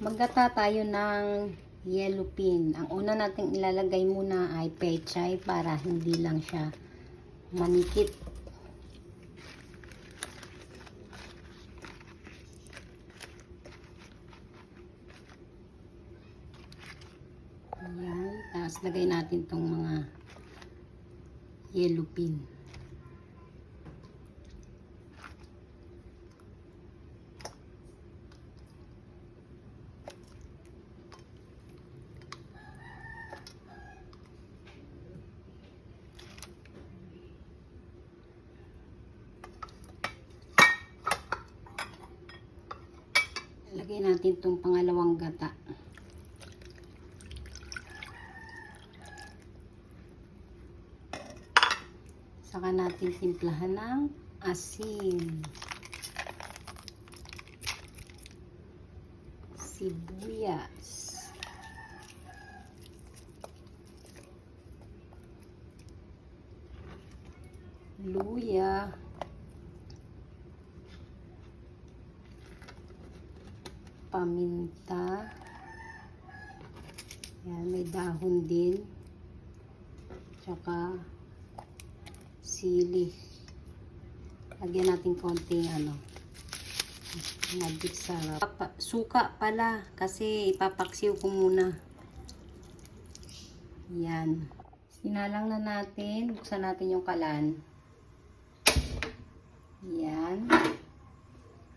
Maggata tayo ng yellow pin. Ang una nating ilalagay muna ay pechay para hindi lang siya manikit. Ayan. Tapos lagay natin tong mga yellow pin. Lagay natin itong pangalawang gata. Saka natin timplahan ng asin. Sibuyas. Luya. Paminta. Yan, may dahon din. Tsaka sili. Lagyan natin konting ano. Magic sarap. Suka pala kasi ipapaksiw ko muna. Yan. Sinalang na natin. Buksan natin yung kalan. Yan.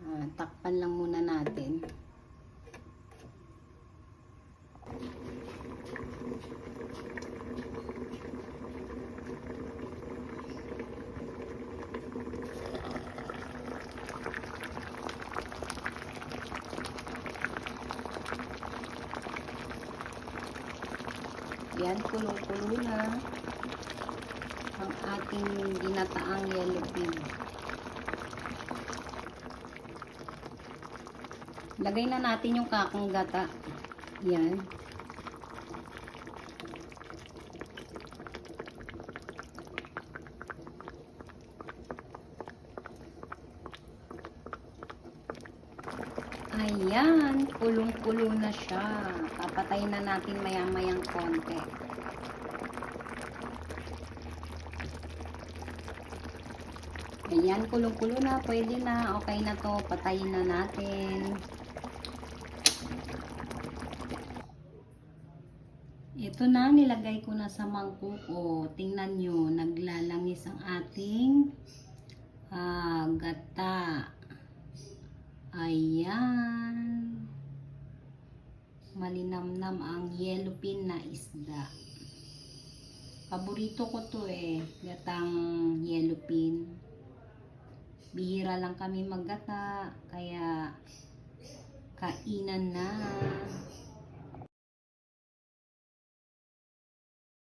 Ah, takpan lang muna natin. Yan, kulong-kulo na ang ating ginataang yellow pin. Lagay na natin yung kakang gata. Yan. Ayan, kulong-kulo na siya. Papatayin na natin maya-mayang konti. Ayan, kulong-kulo na. Pwede na. Okay na to. Patayin na natin. Ito na, nilagay ko na sa mangkuk. O, tingnan nyo, naglalangis ang ating ah, gata. Ayan. Malinamnam ang yellow pin na isda. Paborito ko to eh, gatang yellow pin. Bihira lang kami maggata, kaya kainan na.